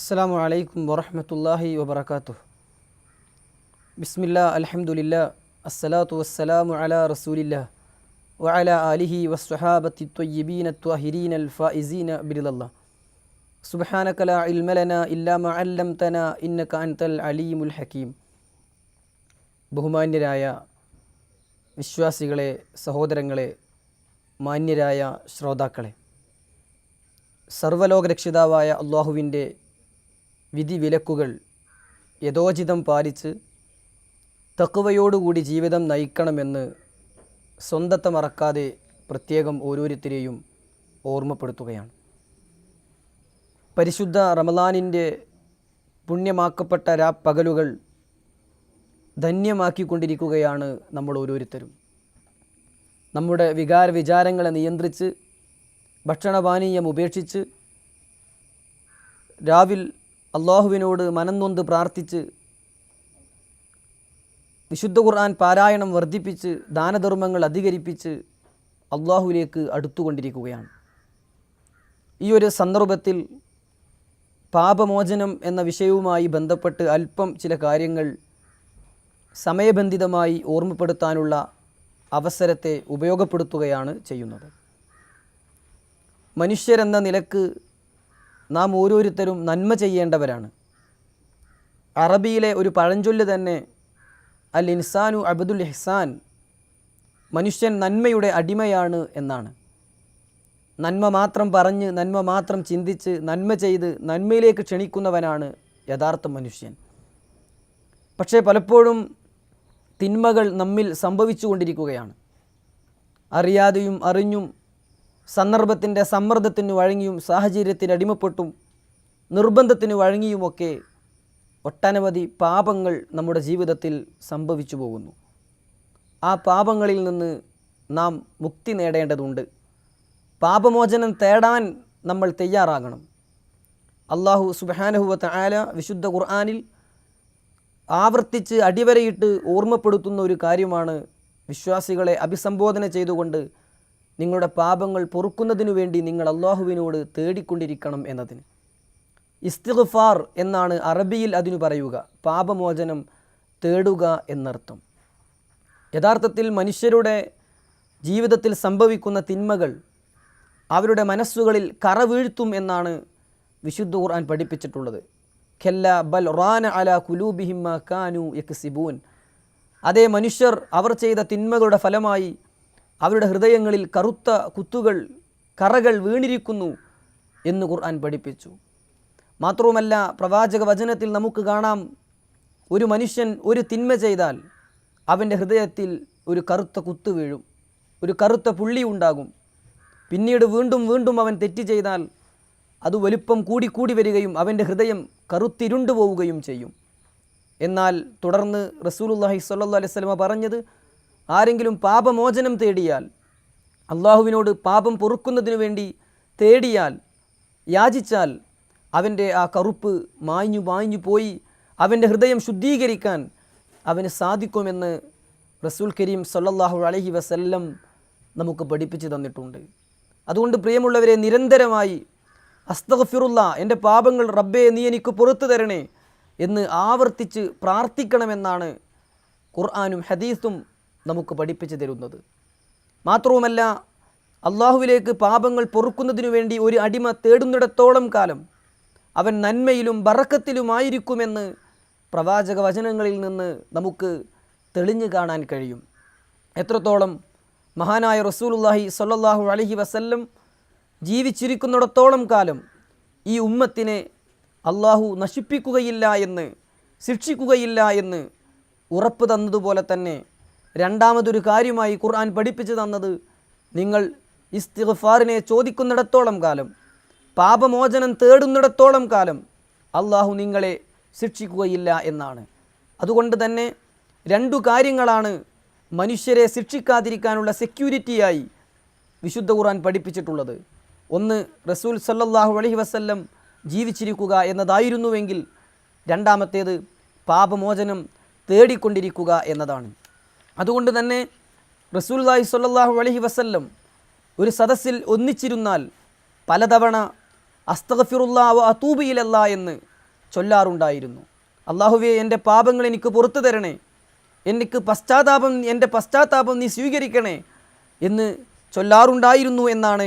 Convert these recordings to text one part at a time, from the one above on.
അസ്സാം വലൈക്കും വറഹമത്തല്ലാഹി വബർക്കാത്തു ബിസ്മില്ലാ അലഹമുല്ല അസ്സലാത്തു വസ്സലാമു അലാ റസൂലില്ല വഅല ആലിഹി വസ്വഹാബത്തി ത്വയ്യിബീന ത്വാഹിരീന അൽഫായിസീന ബിരിദല്ലാ. സുബ്ഹാനക ലാ ഇൽമ ലനാ ഇല്ലാ മാ അല്ലംതനാ ഇന്നക അൻതൽ അലീമുൽ ഹക്കീം ബഹുമാന്യരായ വിശ്വാസികളെ സഹോദരങ്ങളെ മാന്യരായ ശ്രോതാക്കളെ സർവലോകരക്ഷിതാവായ അള്ളാഹുവിന്റെ വിധി വിലക്കുകൾ യഥോചിതം പാലിച്ച് തക്കുവയോടുകൂടി ജീവിതം നയിക്കണമെന്ന് സ്വന്തത്തെ മറക്കാതെ പ്രത്യേകം ഓരോരുത്തരെയും ഓർമ്മപ്പെടുത്തുകയാണ്. പരിശുദ്ധ റമലാനിന്റെ പുണ്യമാക്കപ്പെട്ട രാ പകലുകൾ ധന്യമാക്കിക്കൊണ്ടിരിക്കുകയാണ് നമ്മൾ ഓരോരുത്തരും. നമ്മുടെ വികാര വിചാരങ്ങളെ നിയന്ത്രിച്ച് ഭക്ഷണപാനീയം ഉപേക്ഷിച്ച് രാവിൽ അള്ളാഹുവിനോട് മനംനൊന്ത് പ്രാർത്ഥിച്ച് വിശുദ്ധ ഖുർആൻ പാരായണം വർദ്ധിപ്പിച്ച് ദാനധർമ്മങ്ങൾ അധികരിപ്പിച്ച് അള്ളാഹുവിലേക്ക് അടുത്തുകൊണ്ടിരിക്കുകയാണ്. ഈ ഒരു സന്ദർഭത്തിൽ പാപമോചനം എന്ന വിഷയവുമായി ബന്ധപ്പെട്ട് അല്പം ചില കാര്യങ്ങൾ സമയബന്ധിതമായി ഓർമ്മപ്പെടുത്താനുള്ള അവസരത്തെ ഉപയോഗപ്പെടുത്തുകയാണ് ചെയ്യുന്നത്. മനുഷ്യരെന്ന നിലയ്ക്ക് നാം ഓരോരുത്തരും നന്മ ചെയ്യേണ്ടവരാണ്. അറബിയിലെ ഒരു പഴഞ്ചൊല്ല് തന്നെ അൽ ഇൻസാനു അബ്ദുൽ ഇഹ്സാൻ മനുഷ്യൻ നന്മയുടെ അടിമയാണ് എന്നാണ്. നന്മ മാത്രം പറഞ്ഞ് നന്മ മാത്രം ചിന്തിച്ച് നന്മ ചെയ്ത് നന്മയിലേക്ക് ക്ഷണിക്കുന്നവനാണ് യഥാർത്ഥ മനുഷ്യൻ. പക്ഷേ പലപ്പോഴും തിന്മകൾ നമ്മിൽ സംഭവിച്ചുകൊണ്ടിരിക്കുകയാണ്. അറിയാതെയും അറിഞ്ഞും സന്ദർഭത്തിന്റെ സമ്മർദ്ദത്തിന് വഴങ്ങിയും സാഹചര്യത്തിന് അടിമപ്പെട്ടും നിർബന്ധത്തിന് വഴങ്ങിയുമൊക്കെ ഒട്ടനവധി പാപങ്ങൾ നമ്മുടെ ജീവിതത്തിൽ സംഭവിച്ചു പോകുന്നു. ആ പാപങ്ങളിൽ നിന്ന് നാം മുക്തി നേടേണ്ടതുണ്ട്. പാപമോചനം തേടാൻ നമ്മൾ തയ്യാറാകണം. അള്ളാഹു സുബാനഹുവത്ത് ആല വിശുദ്ധ ഖുർആാനിൽ ആവർത്തിച്ച് അടിവരയിട്ട് ഓർമ്മപ്പെടുത്തുന്ന ഒരു കാര്യമാണ് വിശ്വാസികളെ അഭിസംബോധന ചെയ്തുകൊണ്ട് നിങ്ങളുടെ പാപങ്ങൾ പൊറുക്കുന്നതിനു വേണ്ടി നിങ്ങൾ അള്ളാഹുവിനോട് തേടിക്കൊണ്ടിരിക്കണം എന്നതിന്. ഇസ്തിഗ്ഫാർ എന്നാണ് അറബിയിൽ അതിനു പറയുക. പാപമോചനം തേടുക എന്നർത്ഥം. യഥാർത്ഥത്തിൽ മനുഷ്യരുടെ ജീവിതത്തിൽ സംഭവിക്കുന്ന തിന്മകൾ അവരുടെ മനസ്സുകളിൽ കറ വീഴ്ത്തും എന്നാണ് വിശുദ്ധ ഖുർആൻ പഠിപ്പിച്ചിട്ടുള്ളത്. ഖെല്ല ബൽ റാന അല കുലൂബിഹിമ്മ കാനു യക്സിബൂൻ. അതേ മനുഷ്യർ അവർ ചെയ്ത തിന്മകളുടെ ഫലമായി അവരുടെ ഹൃദയങ്ങളിൽ കറുത്ത കുത്തുകൾ കറകൾ വീണിരിക്കുന്നു എന്ന് ഖുർആൻ പഠിപ്പിച്ചു. മാത്രവുമല്ല പ്രവാചക വചനത്തിൽ നമുക്ക് കാണാം ഒരു മനുഷ്യൻ ഒരു തിന്മ ചെയ്താൽ അവന്റെ ഹൃദയത്തിൽ ഒരു കറുത്ത കുത്ത് വീഴും ഒരു കറുത്ത പുള്ളി ഉണ്ടാകും. പിന്നീട് വീണ്ടും വീണ്ടും അവൻ തെറ്റ് ചെയ്താൽ അത് വലുപ്പം കൂടിക്കൂടി കൂടി വരികയും അവന്റെ ഹൃദയം കറുത്തിരുണ്ടു പോവുകയും ചെയ്യും. എന്നാൽ തുടർന്ന് റസൂലുല്ലാഹി സ്വല്ലു അലൈഹി സ്വലമ പറഞ്ഞത് ആരെങ്കിലും പാപമോചനം തേടിയാൽ അള്ളാഹുവിനോട് പാപം പൊറുക്കുന്നതിനു വേണ്ടി തേടിയാൽ യാചിച്ചാൽ അവന്റെ ആ കറുപ്പ് മാഞ്ഞു മാഞ്ഞു പോയി അവന്റെ ഹൃദയം ശുദ്ധീകരിക്കാൻ അവന് സാധിക്കുമെന്ന് റസൂൽ കരീം സല്ലാഹു അലഹി വസല്ലം നമുക്ക് പഠിപ്പിച്ചു തന്നിട്ടുണ്ട്. അതുകൊണ്ട് പ്രിയമുള്ളവരെ നിരന്തരമായി അസ്തഫിറുള്ള എന്റെ പാപങ്ങൾ റബ്ബേ നീ എനിക്ക് പുറത്തു തരണേ എന്ന് ആവർത്തിച്ച് പ്രാർത്ഥിക്കണമെന്നാണ് ഖുർആാനും ഹദീസും നമുക്ക് പഠിപ്പിച്ചു തരുന്നത്. മാത്രവുമല്ല അള്ളാഹുവിലേക്ക് പാപങ്ങൾ പൊറുക്കുന്നതിനു വേണ്ടി ഒരു അടിമ തേടുന്നിടത്തോളം കാലം അവൻ നന്മയിലും ബറക്കത്തിലുമായിരിക്കുമെന്ന് പ്രവാചക വചനങ്ങളിൽ നിന്ന് നമുക്ക് തെളിഞ്ഞു കാണാൻ കഴിയും. എത്രത്തോളം മഹാനായ റസൂലുല്ലാഹി സ്വല്ലല്ലാഹു അലഹി വസല്ലം ജീവിച്ചിരിക്കുന്നിടത്തോളം കാലം ഈ ഉമ്മത്തിനെ അള്ളാഹു നശിപ്പിക്കുകയില്ല എന്ന് ശിക്ഷിക്കുകയില്ല എന്ന് ഉറപ്പ് തന്നതുപോലെ തന്നെ രണ്ടാമതൊരു കാര്യമായി ഖുർആൻ പഠിപ്പിച്ചു തന്നത് നിങ്ങൾ ഇസ്തിഗ്ഫാറിനെ ചോദിക്കുന്നിടത്തോളം കാലം പാപമോചനം തേടുന്നിടത്തോളം കാലം അള്ളാഹു നിങ്ങളെ ശിക്ഷിക്കുകയില്ല എന്നാണ്. അതുകൊണ്ട് തന്നെ രണ്ടു കാര്യങ്ങളാണ് മനുഷ്യരെ ശിക്ഷിക്കാതിരിക്കാനുള്ള സെക്യൂരിറ്റിയായി വിശുദ്ധ ഖുർആൻ പഠിപ്പിച്ചിട്ടുള്ളത്. ഒന്ന് റസൂൽ സല്ലാഹു അലഹി വസ്ല്ലം ജീവിച്ചിരിക്കുക എന്നതായിരുന്നുവെങ്കിൽ രണ്ടാമത്തേത് പാപമോചനം തേടിക്കൊണ്ടിരിക്കുക എന്നതാണ്. അതുകൊണ്ട് തന്നെ റസൂൽല്ലാഹി സ്വല്ലല്ലാഹു അലൈഹി വസല്ലം ഒരു സദസ്സിൽ ഒന്നിച്ചിരുന്നാൽ പലതവണ അസ്തഗഫിറുല്ലാ വ അതൂബിയിലല്ല എന്ന് ചൊല്ലാറുണ്ടായിരുന്നു. അള്ളാഹുവെ എന്റെ പാപങ്ങൾ എനിക്ക് പുറത്തു തരണേ. എനിക്ക് പശ്ചാത്താപം എന്റെ പശ്ചാത്താപം നീ സ്വീകരിക്കണേ എന്ന് ചൊല്ലാറുണ്ടായിരുന്നു എന്നാണ്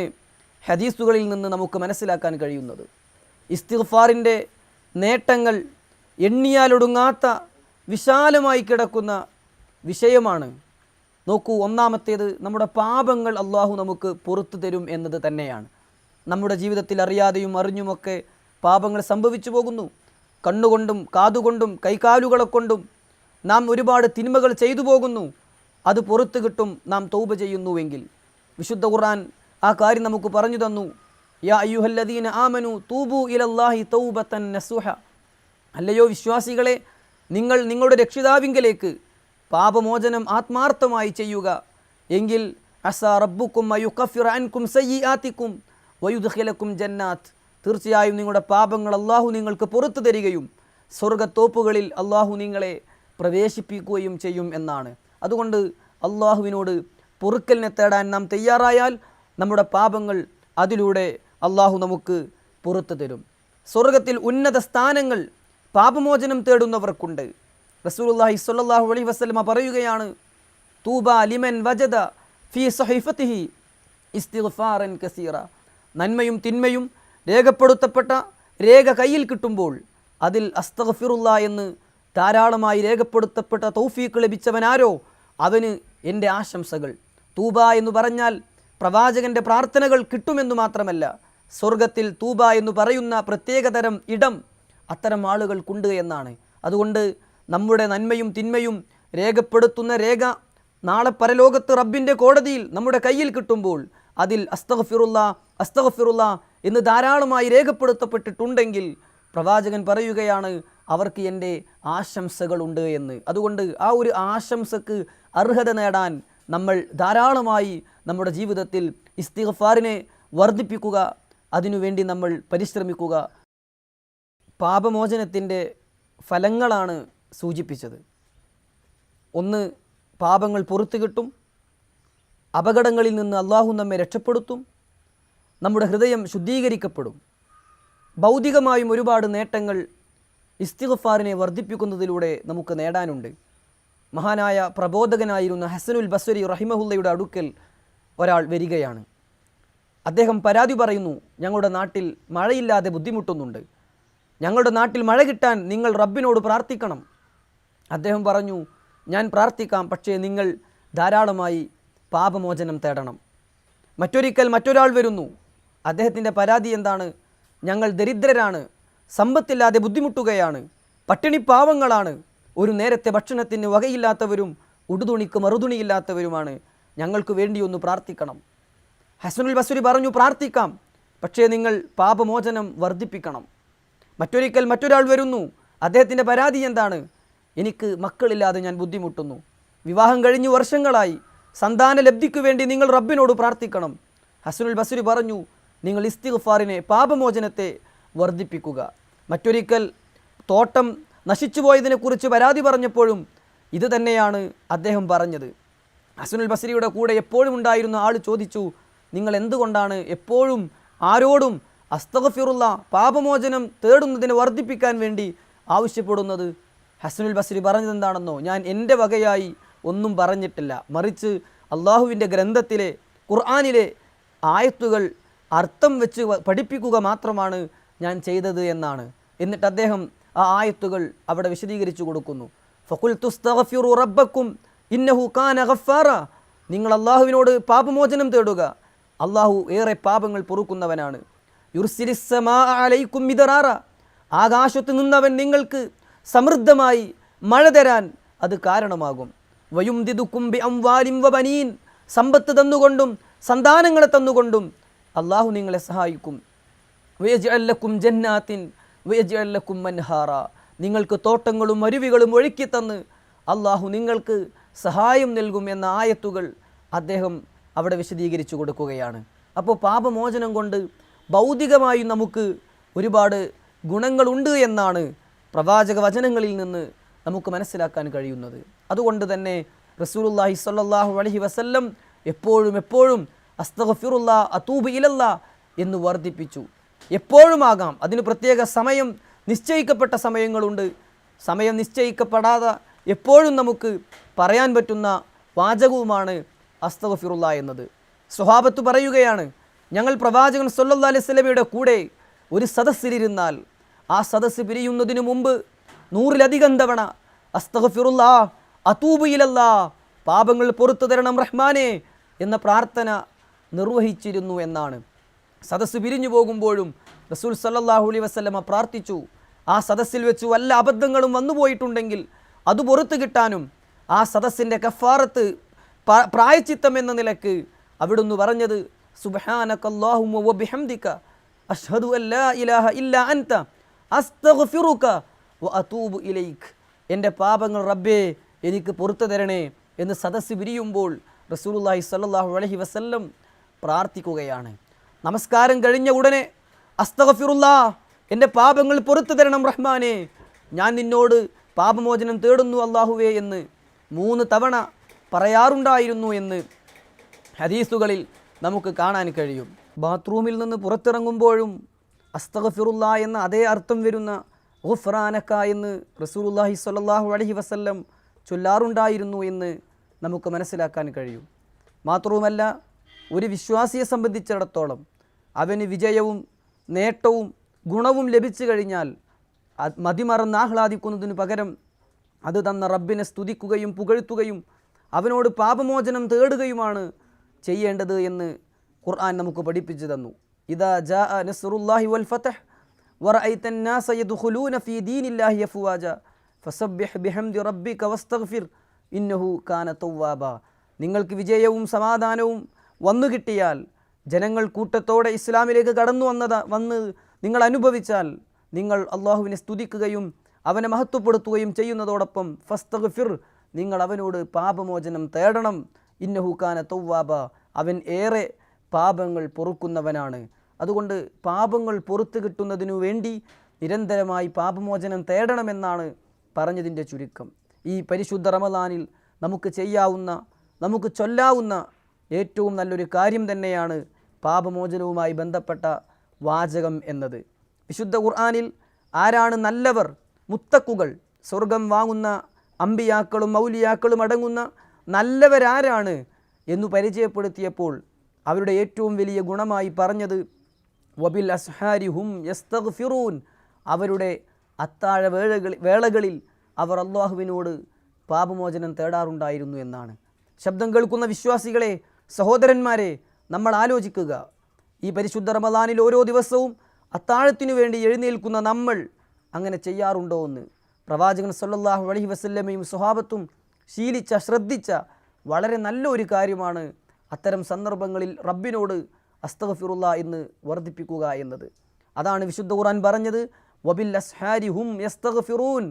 ഹദീസുകളിൽ നിന്ന് നമുക്ക് മനസ്സിലാക്കാൻ കഴിയുന്നത്. ഇസ്തിഗ്ഫാറിന്റെ നേട്ടങ്ങൾ എണ്ണിയാലൊടുങ്ങാത്ത വിശാലമായി കിടക്കുന്ന വിഷയമാണ്. നോക്കൂ ഒന്നാമത്തേത് നമ്മുടെ പാപങ്ങൾ അള്ളാഹു നമുക്ക് പുറത്തു തരും എന്നത് തന്നെയാണ്. നമ്മുടെ ജീവിതത്തിൽ അറിയാതെയും അറിഞ്ഞുമൊക്കെ പാപങ്ങൾ സംഭവിച്ചു പോകുന്നു. കണ്ണുകൊണ്ടും കാതുകൊണ്ടും കൈകാലുകളെ കൊണ്ടും നാം ഒരുപാട് തിന്മകൾ ചെയ്തു പോകുന്നു. അത് പുറത്തു കിട്ടും നാം തൗബ ചെയ്യുന്നുവെങ്കിൽ. വിശുദ്ധ ഖുർആൻ ആ കാര്യം നമുക്ക് പറഞ്ഞു തന്നു. യാ അയ്യുഹല്ലദീന ആമനു തൂബു ഇലല്ലാഹി തൗബത്തൻ നസുഹ അല്ലയോ വിശ്വാസികളെ നിങ്ങൾ നിങ്ങളുടെ രക്ഷിതാവിങ്കലേക്ക് പാപമോചനം ആത്മാർത്ഥമായി ചെയ്യുക. എങ്കിൽ അസ റബ്ബുക്കും അയുക്കഫിർ അൻകും സയ്യാത്തിക്കും വയുദ്ഖിലക്കും ജന്നാത്ത്. തീർച്ചയായും നിങ്ങളുടെ പാപങ്ങൾ അള്ളാഹു നിങ്ങൾക്ക് പുറത്തു തരികയും സ്വർഗത്തോപ്പുകളിൽ അള്ളാഹു നിങ്ങളെ പ്രവേശിപ്പിക്കുകയും ചെയ്യും എന്നാണ്. അതുകൊണ്ട് അള്ളാഹുവിനോട് പൊറുക്കലിനെ തേടാൻ നാം തയ്യാറായാൽ നമ്മുടെ പാപങ്ങൾ അതിലൂടെ അള്ളാഹു നമുക്ക് പുറത്തു തരും. സ്വർഗത്തിൽ ഉന്നത സ്ഥാനങ്ങൾ പാപമോചനം തേടുന്നവർക്കുണ്ട്. റസൂലുള്ളാഹി സ്വല്ലല്ലാഹു അലൈഹി വസല്ലമ പറയുകയാണ് തൂബ ലിമൻ വജദ ഫീ സഹീഫത്തിഹി ഇസ്തിഗ്ഫാറൻ കസീറ. നന്മയും തിന്മയും രേഖപ്പെടുത്തപ്പെട്ട രേഖ കയ്യിൽ കിട്ടുമ്പോൾ അതിൽ അസ്തഗ്ഫിറുല്ലാ എന്ന് ധാരാളമായി രേഖപ്പെടുത്തപ്പെട്ട തൗഫീക്ക് ലഭിച്ചവനാരോ അവന് എന്റെ ആശംസകൾ. തൂബ എന്ന് പറഞ്ഞാൽ പ്രവാചകന്റെ പ്രാർത്ഥനകൾ കിട്ടുമെന്ന് മാത്രമല്ല സ്വർഗത്തിൽ തൂബ എന്ന് പറയുന്ന പ്രത്യേകതരം ഇടം അത്തരം ആളുകൾക്കുണ്ട് എന്നാണ്. അതുകൊണ്ട് നമ്മുടെ നന്മയും തിന്മയും രേഖപ്പെടുത്തുന്ന രേഖ നാളെ പരലോകത്ത് റബ്ബിന്റെ കോടതിയിൽ നമ്മുടെ കയ്യിൽ കിട്ടുമ്പോൾ അതിൽ അസ്തഹഫിറുള്ള അസ്തഹഫിറുള്ള എന്ന് ധാരാളമായി രേഖപ്പെടുത്തപ്പെട്ടിട്ടുണ്ടെങ്കിൽ പ്രവാചകൻ പറയുകയാണ് അവർക്ക് എന്റെ ആശംസകളുണ്ട് എന്ന്. അതുകൊണ്ട് ആ ഒരു ആശംസക്ക് അർഹത നേടാൻ നമ്മൾ ധാരാളമായി നമ്മുടെ ജീവിതത്തിൽ ഇസ്തിഹഫാറിനെ വർദ്ധിപ്പിക്കുക അതിനുവേണ്ടി നമ്മൾ പരിശ്രമിക്കുക. പാപമോചനത്തിന്റെ ഫലങ്ങളാണ് സൂചിപ്പിച്ചത്. ഒന്ന് പാപങ്ങൾ പുറത്തു കിട്ടും. അപകടങ്ങളിൽ നിന്ന് അള്ളാഹു നമ്മെ രക്ഷപ്പെടുത്തും. നമ്മുടെ ഹൃദയം ശുദ്ധീകരിക്കപ്പെടും. ഭൗതികമായും ഒരുപാട് നേട്ടങ്ങൾ ഇസ്തിഗഫാറിനെ വർദ്ധിപ്പിക്കുന്നതിലൂടെ നമുക്ക് നേടാനുണ്ട്. മഹാനായ പ്രബോധകനായിരുന്ന ഹസനുൽ ബസ്വരി റഹിമഹുല്ലയുടെ അടുക്കൽ ഒരാൾ വരികയാണ്. അദ്ദേഹം പരാതി പറയുന്നു ഞങ്ങളുടെ നാട്ടിൽ മഴയില്ലാതെ ബുദ്ധിമുട്ടുന്നുണ്ട്. ഞങ്ങളുടെ നാട്ടിൽ മഴ കിട്ടാൻ നിങ്ങൾ റബ്ബിനോട് പ്രാർത്ഥിക്കണം. അദ്ദേഹം പറഞ്ഞു ഞാൻ പ്രാർത്ഥിക്കാം പക്ഷേ നിങ്ങൾ ധാരാളമായി പാപമോചനം തേടണം. മറ്റൊരിക്കൽ മറ്റൊരാൾ വരുന്നു. അദ്ദേഹത്തിന്റെ പരാതി എന്താണ്? ഞങ്ങൾ ദരിദ്രരാണ് സമ്പത്തില്ലാതെ ബുദ്ധിമുട്ടുകയാണ് പട്ടിണി പാവങ്ങളാണ് ഒരു നേരത്തെ ഭക്ഷണത്തിന് വകയില്ലാത്തവരും ഉടുതുണിക്ക് മറുതുണിയില്ലാത്തവരുമാണ്. ഞങ്ങൾക്ക് വേണ്ടി ഒന്ന് പ്രാർത്ഥിക്കണം. ഹസനുൽ ബസുരി പറഞ്ഞു പ്രാർത്ഥിക്കാം പക്ഷേ നിങ്ങൾ പാപമോചനം വർദ്ധിപ്പിക്കണം. മറ്റൊരിക്കൽ മറ്റൊരാൾ വരുന്നു. അദ്ദേഹത്തിന്റെ പരാതി എന്താണ്? എനിക്ക് മക്കളില്ലാതെ ഞാൻ ബുദ്ധിമുട്ടുന്നു. വിവാഹം കഴിഞ്ഞു വർഷങ്ങളായി സന്താന ലബ്ധിക്കു വേണ്ടി നിങ്ങൾ റബ്ബിനോട് പ്രാർത്ഥിക്കണം. ഹസനുൽ ബസുരി പറഞ്ഞു നിങ്ങൾ ഇസ്തിഗ്ഫാറിനെ പാപമോചനത്തെ വർദ്ധിപ്പിക്കുക. മറ്റൊരിക്കൽ തോട്ടം നശിച്ചു പോയതിനെക്കുറിച്ച് പരാതി പറഞ്ഞപ്പോഴും ഇത് തന്നെയാണ് അദ്ദേഹം പറഞ്ഞത്. ഹസനുൽ ബസരിയുടെ കൂടെ എപ്പോഴും ഉണ്ടായിരുന്ന ആൾ ചോദിച്ചു നിങ്ങൾ എന്തുകൊണ്ടാണ് എപ്പോഴും ആരോടും അസ്തഗഫിറുള്ള പാപമോചനം തേടുന്നതിനെ വർദ്ധിപ്പിക്കാൻ വേണ്ടി ആവശ്യപ്പെടുന്നത്? ഹസനുൽ ബസരി പറഞ്ഞത് എന്താണെന്നോ ഞാൻ എന്റെ വകയായി ഒന്നും പറഞ്ഞിട്ടില്ല. മറിച്ച് അള്ളാഹുവിന്റെ ഗ്രന്ഥത്തിലെ ഖുർആാനിലെ ആയത്തുകൾ അർത്ഥം വെച്ച് പഠിപ്പിക്കുക മാത്രമാണ് ഞാൻ ചെയ്തത് എന്നാണ്. എന്നിട്ട് അദ്ദേഹം ആ ആയത്തുകൾ അവിടെ വിശദീകരിച്ചു കൊടുക്കുന്നു. ഫക്കുൽ തുസ്തഗഫിറു റബ്ബക്കും ഇന്നഹു കാന ഗഫാറ. നിങ്ങൾ അള്ളാഹുവിനോട് പാപമോചനം തേടുക. അള്ളാഹു ഏറെ പാപങ്ങൾ പൊറുക്കുന്നവനാണ്. യുർസിലിസ്സമാ അലൈക്കും മിതറാറ ആകാശത്ത് നിന്നവൻ നിങ്ങൾക്ക് സമൃദ്ധമായി മഴ തരാൻ അത് കാരണമാകും. വയുംദിദുക്കും ബി അംവാലിം വബനീൻ. സമ്പത്ത് തന്നുകൊണ്ടും സന്താനങ്ങളെ തന്നുകൊണ്ടും അള്ളാഹു നിങ്ങളെ സഹായിക്കും. വയജല്ലക്കും ജന്നാത്തിൻ വയജല്ലക്കും മൻഹാറ. നിങ്ങൾക്ക് തോട്ടങ്ങളും അരുവികളും ഒഴുക്കി തന്ന് അള്ളാഹു നിങ്ങൾക്ക് സഹായം നൽകും എന്ന ആയത്തുകൾ അദ്ദേഹം അവിടെ വിശദീകരിച്ചു കൊടുക്കുകയാണ്. അപ്പോൾ പാപമോചനം കൊണ്ട് ഭൗതികമായി നമുക്ക് ഒരുപാട് ഗുണങ്ങളുണ്ട് എന്നാണ് പ്രവാചക വചനങ്ങളിൽ നിന്ന് നമുക്ക് മനസ്സിലാക്കാൻ കഴിയുന്നത്. അതുകൊണ്ട് തന്നെ റസൂലുള്ളാഹി സ്വല്ലല്ലാഹു അലൈഹി വസല്ലം എപ്പോഴും എപ്പോഴും അസ്തഗഫിറുല്ലാ അതൂബ് ഇലല്ല എന്ന് വർദ്ധിപ്പിച്ചു. എപ്പോഴുമാകാം. അതിന് പ്രത്യേക സമയം നിശ്ചയിക്കപ്പെട്ട സമയങ്ങളുണ്ട്. സമയം നിശ്ചയിക്കപ്പെടാതെ എപ്പോഴും നമുക്ക് പറയാൻ പറ്റുന്ന വാചകവുമാണ് അസ്തഫിറുല്ല എന്നത്. സ്വഹാബത്ത് പറയുകയാണ് ഞങ്ങൾ പ്രവാചകൻ സ്വല്ലല്ലാഹി അലൈഹി വസല്ലമയുടെ കൂടെ ഒരു സദസ്സിലിരുന്നാൽ ആ സദസ്സ് പിരിയുന്നതിന് മുമ്പ് നൂറിലധികം തവണ അസ്തഗഫിറുല്ലാ അതൂബയിലല്ല പാപങ്ങൾ പുറത്തു തരണം റഹ്മാനെ എന്ന പ്രാർത്ഥന നിർവഹിച്ചിരുന്നു എന്നാണ്. സദസ്സ് പിരിഞ്ഞു പോകുമ്പോഴും റസൂൽ സല്ലാഹു അലൈ വസല്ലമ പ്രാർത്ഥിച്ചു. ആ സദസ്സിൽ വെച്ച് വല്ല അബദ്ധങ്ങളും വന്നുപോയിട്ടുണ്ടെങ്കിൽ അത് പുറത്തു കിട്ടാനും ആ സദസ്സിന്റെ കഫാറത്ത് പ്രായച്ചിത്തം എന്ന നിലയ്ക്ക് അവിടുന്ന് പറഞ്ഞത് സുബ്ഹാനകല്ലാഹുമ്മ വബിഹംദിക അഷ്ഹദു അല്ലാ ഇലാഹ ഇല്ല അൻത അസ്തഗ്ഫിറുക വഅതൂബു ഇലൈക് എന്റെ പാപങ്ങൾ റബ്ബേ എനിക്ക് പുറത്തു തരണേ എന്ന് സദസ്സ് വിരിയുമ്പോൾ റസൂലുള്ളാഹി സ്വല്ലല്ലാഹു അലൈഹി വസല്ലം പ്രാർത്ഥിക്കുകയാണ്. നമസ്കാരം കഴിഞ്ഞ ഉടനെ അസ്തഗഫിറുല്ലാ എന്റെ പാപങ്ങൾ പുറത്തു തരണം റഹ്മാനെ. ഞാൻ നിന്നോട് പാപമോചനം തേടുന്നു അള്ളാഹുവേ എന്ന് മൂന്ന് തവണ പറയാറുണ്ടായിരുന്നു എന്ന് ഹദീസുകളിൽ നമുക്ക് കാണാൻ കഴിയും. ബാത്റൂമിൽ നിന്ന് പുറത്തിറങ്ങുമ്പോഴും അസ്തഗഫിറുല്ല എന്ന അതേ അർത്ഥം വരുന്ന ഗുഫ്രാനക്ക എന്ന് റസൂലുള്ളാഹി സ്വല്ലാഹു അലഹി വസല്ലം ചൊല്ലാറുണ്ടായിരുന്നു എന്ന് നമുക്ക് മനസ്സിലാക്കാൻ കഴിയും. മാത്രവുമല്ല ഒരു വിശ്വാസിയെ സംബന്ധിച്ചിടത്തോളം അവന് വിജയവും നേട്ടവും ഗുണവും ലഭിച്ചു കഴിഞ്ഞാൽ മതിമറന്ന് ആഹ്ലാദിക്കുന്നതിന് പകരം അത് തന്ന റബ്ബിനെ സ്തുതിക്കുകയും പുകഴ്ത്തുകയും അവനോട് പാപമോചനം തേടുകയുമാണ് ചെയ്യേണ്ടത് എന്ന് ഖുർആൻ നമുക്ക് പഠിപ്പിച്ചു തന്നു. ഇതാ ജാ നസ്റുല്ലാഹി വൽ ഫതഹ് ورأيت الناس يدخلون في دين الله أفواجا فسبح بحمد ربك واستغفر إنه كان توابا നിങ്ങൾക്ക് വിജയവും സമാധാനവും വന്നു കിട്ടിയാൽ ജനങ്ങൾ കൂട്ടത്തോടെ ഇസ്ലാമിലേക്ക് കടന്നു വന്നത വന്ന് നിങ്ങൾ അനുഭവിച്ചാൽ നിങ്ങൾ അള്ളാഹുവിനെ സ്തുതിക്കുകയും അവനെ മഹത്വപ്പെടുത്തുകയും ചെയ്യുന്നതോടൊപ്പം ഫസ്തഗ്ഫിർ നിങ്ങൾ അവനോട് പാപമോചനം തേടണം ഇന്നഹുക്കാന തൗവാബ അവൻ ഏറെ പാപങ്ങൾ പൊറുക്കുന്നവനാണ്. അതുകൊണ്ട് പാപങ്ങൾ പുറത്തു കിട്ടുന്നതിനു വേണ്ടി നിരന്തരമായി പാപമോചനം തേടണമെന്നാണ് പറഞ്ഞതിന്റെ ചുരുക്കം. ഈ പരിശുദ്ധ റമദാനിൽ നമുക്ക് ചെയ്യാവുന്ന നമുക്ക് ചൊല്ലാവുന്ന ഏറ്റവും നല്ലൊരു കാര്യം തന്നെയാണ് പാപമോചനവുമായി ബന്ധപ്പെട്ട വാചകം എന്നത്. വിശുദ്ധ ഖുർആാനിൽ ആരാണ് നല്ലവർ? മുത്തക്കുകൾ സ്വർഗം വാങ്ങുന്ന അമ്പിയാക്കളും മൗലിയാക്കളും അടങ്ങുന്ന നല്ലവരാരാണ് എന്നു പരിചയപ്പെടുത്തിയപ്പോൾ അവരുടെ ഏറ്റവും വലിയ ഗുണമായി പറഞ്ഞത് വബിൽ അസ്ഹാരി ഹും യസ്തഗ്ഫിറൂൻ. അവരുടെ അത്താഴ വേളകളിൽ വേളകളിൽ അവർ അള്ളാഹുവിനോട് പാപമോചനം തേടാറുണ്ടായിരുന്നു എന്നാണ്. ശബ്ദം കേൾക്കുന്ന വിശ്വാസികളെ സഹോദരന്മാരെ നമ്മൾ ആലോചിക്കുക. ഈ പരിശുദ്ധ റമദാനിൽ ഓരോ ദിവസവും അത്താഴത്തിനു വേണ്ടി എഴുന്നേൽക്കുന്ന നമ്മൾ അങ്ങനെ ചെയ്യാറുണ്ടോ എന്ന് പ്രവാചകൻ സല്ലാഹു അലഹി വസല്ലമയും സ്വഹാബത്തും ശീലിച്ച ശ്രദ്ധിച്ച വളരെ നല്ലൊരു കാര്യമാണ് അത്തരം സന്ദർഭങ്ങളിൽ റബ്ബിനോട് അസ്തഫിറുല്ല എന്ന് വർദ്ധിപ്പിക്കുക എന്നത്. അതാണ് വിശുദ്ധ ഖുർആൻ പറഞ്ഞത് വബിൽ അസ്ഹാരി ഹും യസ്തഗ്ഫിറൂൻ.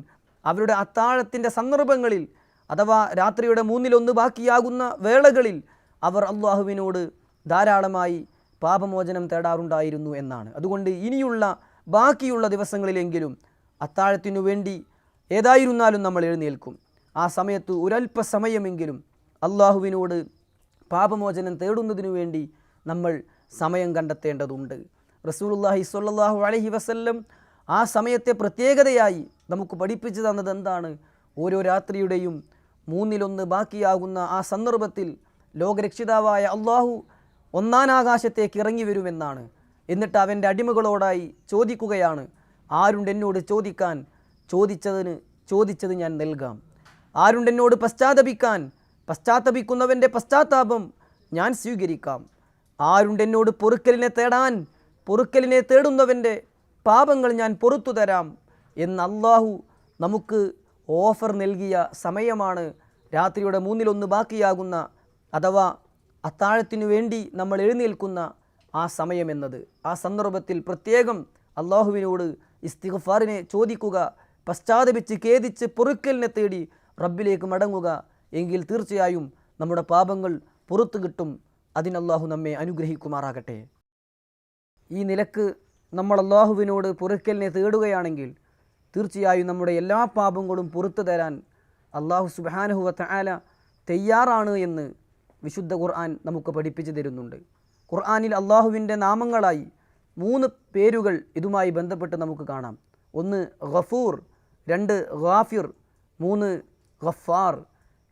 അവരുടെ അത്താഴത്തിന്റെ സന്ദർഭങ്ങളിൽ അഥവാ രാത്രിയുടെ മൂന്നിലൊന്ന് ബാക്കിയാകുന്ന വേളകളിൽ അവർ അള്ളാഹുവിനോട് ധാരാളമായി പാപമോചനം തേടാറുണ്ടായിരുന്നു എന്നാണ്. അതുകൊണ്ട് ഇനിയുള്ള ബാക്കിയുള്ള ദിവസങ്ങളിലെങ്കിലും അത്താഴത്തിനു വേണ്ടി ഏതായിരുന്നാലും നമ്മൾ എഴുന്നേൽക്കും. ആ സമയത്ത് ഒരല്പ സമയമെങ്കിലും അള്ളാഹുവിനോട് പാപമോചനം തേടുന്നതിനു വേണ്ടി നമ്മൾ സമയം കണ്ടെത്തേണ്ടതുണ്ട്. റസൂലുള്ളാഹി സ്വല്ലല്ലാഹു അലഹി വസല്ലം ആ സമയത്തെ പ്രത്യേകതയായി നമുക്ക് പഠിപ്പിച്ചു തന്നത് എന്താണ്? ഓരോ രാത്രിയുടെയും മൂന്നിലൊന്ന് ബാക്കിയാകുന്ന ആ സന്ദർഭത്തിൽ ലോകരക്ഷിതാവായ അള്ളാഹു ഒന്നാനാകാശത്തേക്ക് ഇറങ്ങി വരുമെന്നാണ്. എന്നിട്ട് അവന്റെ അടിമകളോടായി ചോദിക്കുകയാണ്. ആരുണ്ട് എന്നോട് ചോദിക്കാൻ? ചോദിച്ചതിന് ചോദിച്ചത് ഞാൻ നൽകാം. ആരുണ്ട് എന്നോട് പശ്ചാത്തപിക്കാൻ? പശ്ചാത്തപിക്കുന്നവന്റെ പശ്ചാത്താപം ഞാൻ സ്വീകരിക്കാം. ആരുണ്ട് എന്നോട് പൊറുക്കലിനെ തേടാൻ പൊറുക്കലിനെ തേടുന്നവന്റെ പാപങ്ങൾ ഞാൻ പൊറത്തു തരാം എന്ന് അള്ളാഹു നമുക്ക് ഓഫർ നൽകിയ സമയമാണ് രാത്രിയുടെ മൂന്നിലൊന്ന് ബാക്കിയാകുന്ന അഥവാ അത്താഴത്തിനു വേണ്ടി നമ്മൾ എഴുന്നേൽക്കുന്ന ആ സമയമെന്നത് ആ സന്ദർഭത്തിൽ പ്രത്യേകം അള്ളാഹുവിനോട് ഇസ്തിഗ്ഫാറിനെ ചോദിക്കുക പശ്ചാത്തപിച്ച് ഖേദിച്ച് പൊറുക്കലിനെ തേടി റബ്ബിലേക്ക് മടങ്ങുക എങ്കിൽ തീർച്ചയായും നമ്മുടെ പാപങ്ങൾ പുറത്തു കിട്ടും. അതിനല്ലാഹു നമ്മെ അനുഗ്രഹിക്കുമാറാകട്ടെ. ഈ നിലയ്ക്ക് നമ്മൾ അള്ളാഹുവിനോട് പൊറുക്കലിനെ തേടുകയാണെങ്കിൽ തീർച്ചയായും നമ്മുടെ എല്ലാ പാപങ്ങളും പുറത്തു തരാൻ അള്ളാഹു സുബാനഹുവ ആല തയ്യാറാണ് എന്ന് വിശുദ്ധ ഖുർആൻ നമുക്ക് പഠിപ്പിച്ചു തരുന്നുണ്ട്. ഖുർആനിൽ അള്ളാഹുവിന്റെ നാമങ്ങളായി മൂന്ന് പേരുകൾ ഇതുമായി ബന്ധപ്പെട്ട് നമുക്ക് കാണാം. ഒന്ന് ഗഫൂർ രണ്ട് ഗാഫിർ മൂന്ന് ഗഫാർ.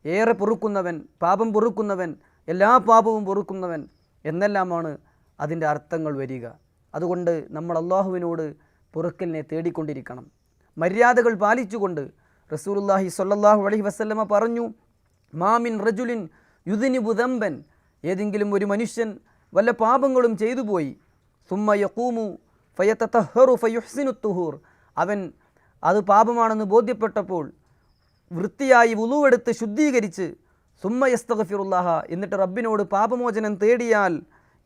ഏറെ പൊറുക്കുന്നവൻ പാപം പൊറുക്കുന്നവൻ എല്ലാ പാപവും പൊറുക്കുന്നവൻ എന്നെല്ലാമാണ് അതിന്റെ അർത്ഥങ്ങൾ വരിക. അതുകൊണ്ട് നമ്മൾ അള്ളാഹുവിനോട് പൊറുക്കലിനെ തേടിക്കൊണ്ടിരിക്കണം. മര്യാദകൾ പാലിച്ചുകൊണ്ട് റസൂലുള്ളാഹി സ്വല്ലല്ലാഹു അലഹി വസല്ലമ പറഞ്ഞു മാമിൻ റജുലിൻ യുദിനി ബുദമ്പൻ ഏതെങ്കിലും ഒരു മനുഷ്യൻ വല്ല പാപങ്ങളും ചെയ്തു പോയി. സുമ്മ യക്കൂമു ഫയത്തഹറു ഫയുഹ്സിനു തുഹൂർ. അവൻ അത് പാപമാണെന്ന് ബോധ്യപ്പെട്ടപ്പോൾ വൃത്തിയായി വുളുവെടുത്ത് ശുദ്ധീകരിച്ച് സുമ്മ യസ്തഗഫിറുല്ലാഹ എന്നിട്ട് റബ്ബിനോട് പാപമോചനം തേടിയാൽ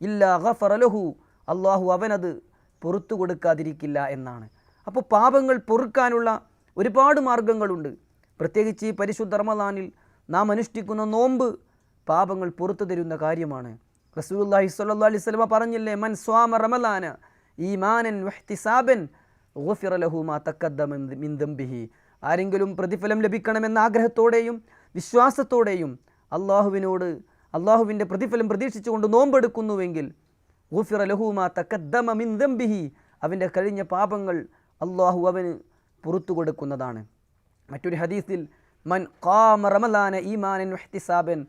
ഇല്ല ഗഫറലഹു അള്ളാഹു അവനത് പൊറത്തു കൊടുക്കാതിരിക്കില്ല എന്നാണ്. അപ്പോൾ പാപങ്ങൾ പൊറുക്കാനുള്ള ഒരുപാട് മാർഗങ്ങളുണ്ട്. പ്രത്യേകിച്ച് ഈ പരിശുദ്ധ റമദാനിൽ നാം അനുഷ്ഠിക്കുന്ന നോമ്പ് പാപങ്ങൾ പുറത്തു തരുന്ന കാര്യമാണ്. റസൂലുള്ളാഹി സ്വല്ലല്ലാഹി അലൈഹി സ്വലമ പറഞ്ഞില്ലേ മൻ സ്വാമ റമലാന ഈമാനൻ വഹ്തിസാബൻ ഗുഫിറ ലഹു മാ മിൻ ദംബിഹി. ആരെങ്കിലും പ്രതിഫലം ലഭിക്കണമെന്ന ആഗ്രഹത്തോടെയും വിശ്വാസത്തോടെയും അള്ളാഹുവിനോട് അള്ളാഹുവിന്റെ പ്രതിഫലം പ്രതീക്ഷിച്ചുകൊണ്ട് നോമ്പെടുക്കുന്നുവെങ്കിൽ ഗുഫിറ ലഹു മാ തഖദ്ദമ മിൻ ദംബിഹി അവന്റെ കഴിഞ്ഞ പാപങ്ങൾ അള്ളാഹു അവന് പുറത്തു കൊടുക്കുന്നതാണ്. മറ്റൊരു ഹദീസിൽ മൻ ഖാമ റമലാന ഈമാനൻ വഹ്തിസാബൻ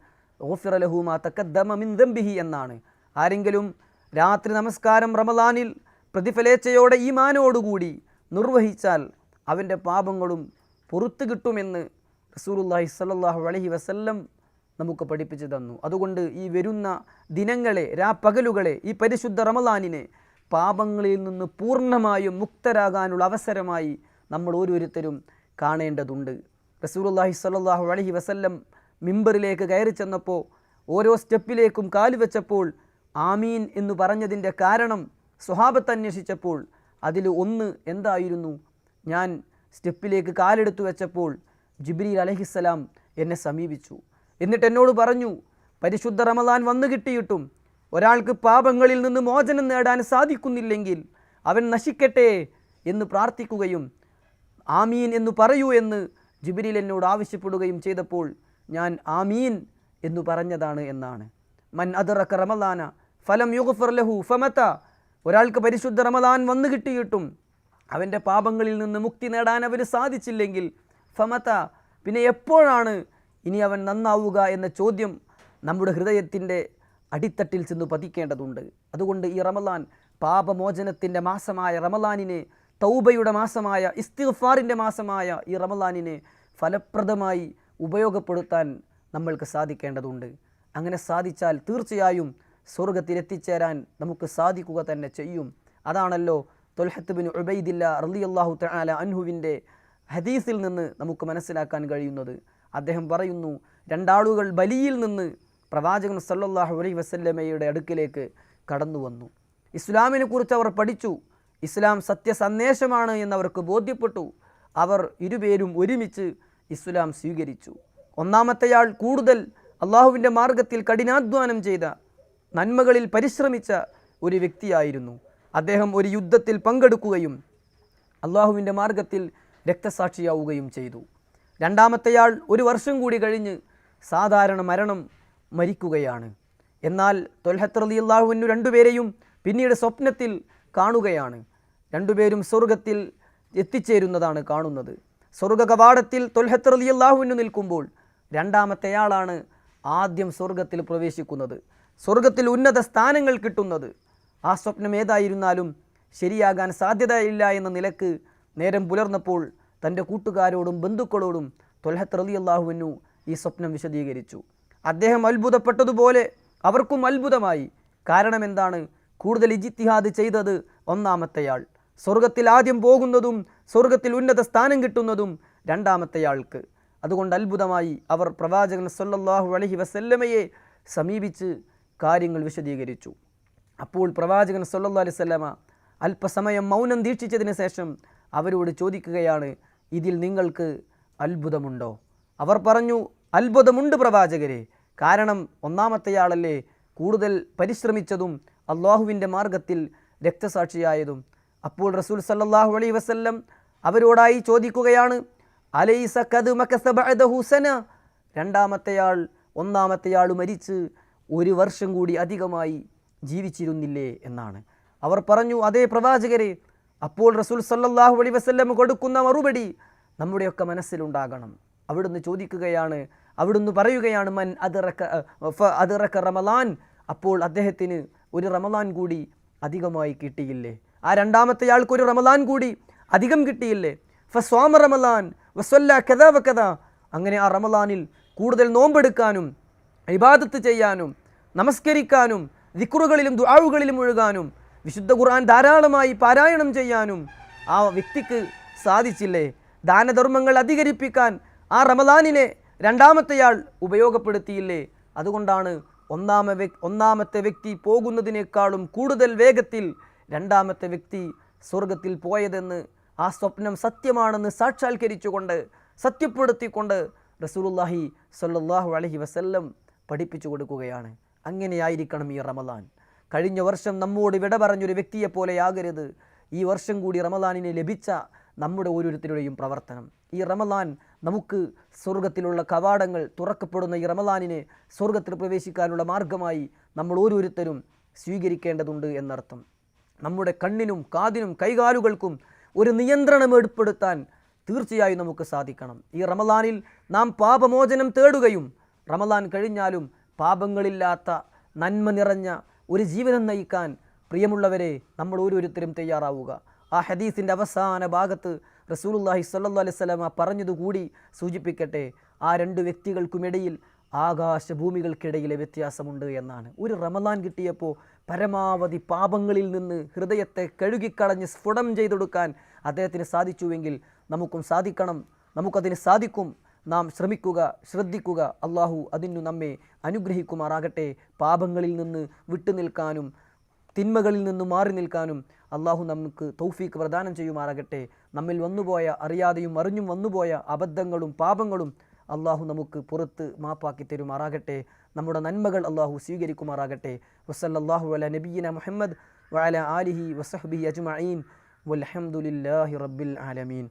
ഗുഫിറ ലഹു മാ തഖദ്ദമ മിൻ ദംബിഹി എന്നാണ്. ആരെങ്കിലും രാത്രി നമസ്കാരം റമലാനിൽ പ്രതിഫലേച്ഛയോടെ ഈമാനോടുകൂടി നിർവഹിച്ചാൽ അവന്റെ പാപങ്ങളും പുറത്തു കിട്ടുമെന്ന് റസൂലുള്ളാഹി സ്വല്ലല്ലാഹു അലഹി വസല്ലം നമുക്ക് പഠിപ്പിച്ചു തന്നു. അതുകൊണ്ട് ഈ വരുന്ന ദിനങ്ങളെ രാപ്പകലുകളെ ഈ പരിശുദ്ധ റമലാനിനെ പാപങ്ങളിൽ നിന്ന് പൂർണമായും മുക്തരാകാനുള്ള അവസരമായി നമ്മൾ ഓരോരുത്തരും കാണേണ്ടതുണ്ട്. റസൂലുള്ളാഹി സ്വല്ലല്ലാഹു അലഹി വസല്ലം മിമ്പറിലേക്ക് കയറി ചെന്നപ്പോൾ ഓരോ സ്റ്റെപ്പിലേക്കും കാലുവെച്ചപ്പോൾ ആമീൻ എന്ന് പറഞ്ഞതിന്റെ കാരണം സ്വഹാബത്ത് അന്വേഷിച്ചപ്പോൾ അതിൽ ഒന്ന് എന്തായിരുന്നു? ഞാൻ സ്റ്റെപ്പിലേക്ക് കാലെടുത്തു വെച്ചപ്പോൾ ജിബ്രീൽ അലഹിസ്സലാം എന്നെ സമീപിച്ചു. എന്നിട്ട് എന്നോട് പറഞ്ഞു പരിശുദ്ധ റമദാൻ വന്നു കിട്ടിയിട്ടും ഒരാൾക്ക് പാപങ്ങളിൽ നിന്ന് മോചനം നേടാൻ സാധിക്കുന്നില്ലെങ്കിൽ അവൻ നശിക്കട്ടെ എന്ന് പ്രാർത്ഥിക്കുകയും ആമീൻ എന്ന് പറയൂ എന്ന് ജിബിരിൽ എന്നോട് ആവശ്യപ്പെടുകയും ചെയ്തപ്പോൾ ഞാൻ ആമീൻ എന്നു പറഞ്ഞതാണ് എന്നാണ്. മൻ അദറക്ക റമദാന ഫലം യുഗഫർ ലഹു ഫമത. ഒരാൾക്ക് പരിശുദ്ധ റമദാൻ വന്നു കിട്ടിയിട്ടും അവന്റെ പാപങ്ങളിൽ നിന്ന് മുക്തി നേടാൻ അവന് സാധിച്ചില്ലെങ്കിൽ ഫമത പിന്നെ എപ്പോഴാണ് ഇനി അവൻ നന്നാവുക എന്ന ചോദ്യം നമ്മുടെ ഹൃദയത്തിന്റെ അടിത്തട്ടിൽ ചെന്ന് പതിക്കേണ്ടതുണ്ട്. അതുകൊണ്ട് ഈ റമലാൻ പാപമോചനത്തിന്റെ മാസമായ റമലാനിനെ തൗബയുടെ മാസമായ ഇസ്തിഫാറിന്റെ മാസമായ ഈ റമലാനിനെ ഫലപ്രദമായി ഉപയോഗപ്പെടുത്താൻ നമ്മൾക്ക് സാധിക്കേണ്ടതുണ്ട്. അങ്ങനെ സാധിച്ചാൽ തീർച്ചയായും സ്വർഗത്തിലെത്തിച്ചേരാൻ നമുക്ക് സാധിക്കുക തന്നെ ചെയ്യും. അതാണല്ലോ തൊൽഹത്ത് ബിൻ ഉബൈദില്ല അള്ളാഹു തആല അൻഹുവിന്റെ ഹദീസിൽ നിന്ന് നമുക്ക് മനസ്സിലാക്കാൻ കഴിയുന്നത്. അദ്ദേഹം പറയുന്നു രണ്ടാളുകൾ ബലിയിൽ നിന്ന് പ്രവാചകൻ സല്ലല്ലാഹു അലൈഹി വസല്ലമയുടെ അടുക്കിലേക്ക് കടന്നു വന്നു ഇസ്ലാമിനെ കുറിച്ച് അവർ പഠിച്ചു. ഇസ്ലാം സത്യസന്ദേശമാണ് എന്നവർക്ക് ബോധ്യപ്പെട്ടു. അവർ ഇരുപേരും ഒരുമിച്ച് ഇസ്ലാം സ്വീകരിച്ചു. ഒന്നാമത്തെയാൾ കൂടുതൽ അള്ളാഹുവിന്റെ മാർഗത്തിൽ കഠിനാധ്വാനം ചെയ്ത നന്മകളിൽ പരിശ്രമിച്ച ഒരു വ്യക്തിയായിരുന്നു. അദ്ദേഹം ഒരു യുദ്ധത്തിൽ പങ്കെടുക്കുകയും അള്ളാഹുവിന്റെ മാർഗത്തിൽ രക്തസാക്ഷിയാവുകയും ചെയ്തു. രണ്ടാമത്തെയാൾ ഒരു വർഷം കൂടി കഴിഞ്ഞ് സാധാരണ മരണം മരിക്കുകയാണ്. എന്നാൽ തൊൽഹത്ത് റലി അള്ളാഹുവിനു രണ്ടുപേരെയും പിന്നീട് സ്വപ്നത്തിൽ കാണുകയാണ്. രണ്ടുപേരും സ്വർഗത്തിൽ എത്തിച്ചേരുന്നതാണ് കാണുന്നത്. സ്വർഗ കവാടത്തിൽ തൊൽഹത്ത് റലി അള്ളാഹുവിനു നിൽക്കുമ്പോൾ രണ്ടാമത്തെയാളാണ് ആദ്യം സ്വർഗത്തിൽ പ്രവേശിക്കുന്നത്. സ്വർഗത്തിൽ ഉന്നത സ്ഥാനങ്ങൾ കിട്ടുന്നത്. ആ സ്വപ്നം ഏതായിരുന്നാലും ശരിയാകാൻ സാധ്യതയില്ല എന്ന നിലയ്ക്ക് നേരം പുലർന്നപ്പോൾ തന്റെ കൂട്ടുകാരോടും ബന്ധുക്കളോടും തൊലഹത്ത് റലി അള്ളാഹുവിനു ഈ സ്വപ്നം വിശദീകരിച്ചു. അദ്ദേഹം അത്ഭുതപ്പെട്ടതുപോലെ അവർക്കും അത്ഭുതമായി. കാരണം എന്താണ്? കൂടുതൽ ഇജിത്തിഹാദ് ചെയ്തത് ഒന്നാമത്തെയാൾ. സ്വർഗത്തിൽ ആദ്യം പോകുന്നതും സ്വർഗത്തിൽ ഉന്നത സ്ഥാനം കിട്ടുന്നതും രണ്ടാമത്തെയാൾക്ക്. അതുകൊണ്ട് അത്ഭുതമായി അവർ പ്രവാചകൻ സല്ലല്ലാഹു അലഹി വസല്ലമയെ സമീപിച്ച് കാര്യങ്ങൾ വിശദീകരിച്ചു. അപ്പോൾ പ്രവാചകൻ സല്ലല്ലാഹു അലൈഹി വസല്ലമ അല്പസമയം മൗനം ദീക്ഷിച്ചതിന് ശേഷം അവരോട് ചോദിക്കുകയാണ് ഇതിൽ നിങ്ങൾക്ക് അത്ഭുതമുണ്ടോ? അവർ പറഞ്ഞു അത്ഭുതമുണ്ട് പ്രവാചകരെ. കാരണം ഒന്നാമത്തെയാളല്ലേ കൂടുതൽ പരിശ്രമിച്ചതും അള്ളാഹുവിന്റെ മാർഗത്തിൽ രക്തസാക്ഷിയായതും. അപ്പോൾ റസൂൽ സല്ലാഹു അലൈഹി വസ്ല്ലം അവരോടായി ചോദിക്കുകയാണ് അലൈസ രണ്ടാമത്തെയാൾ ഒന്നാമത്തെയാൾ മരിച്ച് ഒരു വർഷം കൂടി അധികമായി ജീവിച്ചിരുന്നില്ലേ എന്നാണ്. അവർ പറഞ്ഞു അതേ പ്രവാചകരെ അപ്പോൾ റസൂൽ സല്ലാഹു അലൈഹി വസ്ല്ലം കൊടുക്കുന്ന മറുപടി നമ്മുടെയൊക്കെ മനസ്സിലുണ്ടാകണം. അവിടുന്ന് ചോദിക്കുകയാണ് അവിടുന്ന് പറയുകയാണ് മൻ അതിറക്ക അതിറക്ക റമലാൻ. അപ്പോൾ അദ്ദേഹത്തിന് ഒരു റമലാൻ കൂടി അധികമായി കിട്ടിയില്ലേ? ആ രണ്ടാമത്തെ ആൾക്ക് ഒരു റമലാൻ കൂടി അധികം കിട്ടിയില്ലേ? ഫസ്വാമ റമലാൻ വസ്വല്ല കഥ വക്കഥ അങ്ങനെ ആ റമലാനിൽ കൂടുതൽ നോമ്പെടുക്കാനും ഇബാദത്ത് ചെയ്യാനും നമസ്കരിക്കാനും ദിക്റുകളിലും ദുആവുകളിലും ഒഴുകാനും വിശുദ്ധ ഖുർആൻ ധാരാളമായി പാരായണം ചെയ്യാനും ആ വ്യക്തിക്ക് സാധിച്ചില്ലേ? ദാനധർമ്മങ്ങൾ അധികരിപ്പിക്കാൻ ആ റമദാനിനെ രണ്ടാമത്തെയാൾ ഉപയോഗപ്പെടുത്തിയില്ലേ? അതുകൊണ്ടാണ് ഒന്നാമ ഒന്നാമത്തെ വ്യക്തി പോകുന്നതിനേക്കാളും കൂടുതൽ വേഗത്തിൽ രണ്ടാമത്തെ വ്യക്തി സ്വർഗത്തിൽ പോയതെന്ന് ആ സ്വപ്നം സത്യമാണെന്ന് സാക്ഷാത്കരിച്ചുകൊണ്ട് സത്യപ്പെടുത്തിക്കൊണ്ട് റസൂലുള്ളാഹി സ്വല്ലല്ലാഹു അലൈഹി വസല്ലം പഠിപ്പിച്ചു കൊടുക്കുകയാണ്. അങ്ങനെയായിരിക്കണം ഈ റമദാൻ. കഴിഞ്ഞ വർഷം നമ്മോട് വിട പറഞ്ഞൊരു വ്യക്തിയെ പോലെയാകരുത് ഈ വർഷം കൂടി റമദാനിന് ലഭിച്ച നമ്മുടെ ഓരോരുത്തരുടെയും പ്രവർത്തനം. ഈ റമദാൻ നമുക്ക് സ്വർഗത്തിലുള്ള കവാടങ്ങൾ തുറക്കപ്പെടുന്ന ഈ റമദാനിനെ സ്വർഗത്തിൽ പ്രവേശിക്കാനുള്ള മാർഗമായി നമ്മൾ ഓരോരുത്തരും സ്വീകരിക്കേണ്ടതുണ്ട് എന്നർത്ഥം. നമ്മുടെ കണ്ണിനും കാതിനും കൈകാലുകൾക്കും ഒരു നിയന്ത്രണം ഏർപ്പെടുത്താൻ തീർച്ചയായും നമുക്ക് സാധിക്കണം. ഈ റമദാനിൽ നാം പാപമോചനം തേടുകയും റമദാൻ കഴിഞ്ഞാലും പാപങ്ങളില്ലാത്ത നന്മ നിറഞ്ഞ ഒരു ജീവിതം നയിക്കാൻ പ്രിയമുള്ളവരെ നമ്മൾ ഓരോരുത്തരും തയ്യാറാവുക. ആ ഹദീസിന്റെ അവസാന ഭാഗത്ത് റസൂലുള്ളാഹി സല്ലു അലൈഹി വസല്ലമ പറഞ്ഞതുകൂടി സൂചിപ്പിക്കട്ടെ. ആ രണ്ട് വ്യക്തികൾക്കുമിടയിൽ ആകാശഭൂമികൾക്കിടയിലെ വ്യത്യാസമുണ്ട് എന്നാണ്. ഒരു റമദാൻ കിട്ടിയപ്പോൾ പരമാവധി പാപങ്ങളിൽ നിന്ന് ഹൃദയത്തെ കഴുകിക്കളഞ്ഞ് സ്ഫുടം ചെയ്തെടുക്കാൻ അദ്ദേഹത്തിന് സാധിച്ചുവെങ്കിൽ നമുക്കും സാധിക്കണം. നമുക്കതിന് സാധിക്കും. നാം ശ്രമിക്കുക ശ്രദ്ധിക്കുക. അള്ളാഹു അതിനു നമ്മെ അനുഗ്രഹിക്കുമാറാകട്ടെ. പാപങ്ങളിൽ നിന്ന് വിട്ടുനിൽക്കാനും തിന്മകളിൽ നിന്ന് മാറി നിൽക്കാനും അള്ളാഹു നമുക്ക് തൗഫീക്ക് പ്രദാനം ചെയ്യുമാറാകട്ടെ. നമ്മിൽ വന്നുപോയ അറിയാതെയും അറിഞ്ഞും വന്നുപോയ അബദ്ധങ്ങളും പാപങ്ങളും അള്ളാഹു നമുക്ക് പുറത്ത് മാപ്പാക്കി തരുമാറാകട്ടെ. നമ്മുടെ നന്മകൾ അള്ളാഹു സ്വീകരിക്കുമാറാകട്ടെ. വസല്ലാഹു അല നബീന മുഹമ്മദ് വഅല ആലിഹി വസഹബി അജ്മഈൻ. വൽഹംദുലില്ലാഹി റബ്ബിൽ ആലമീൻ.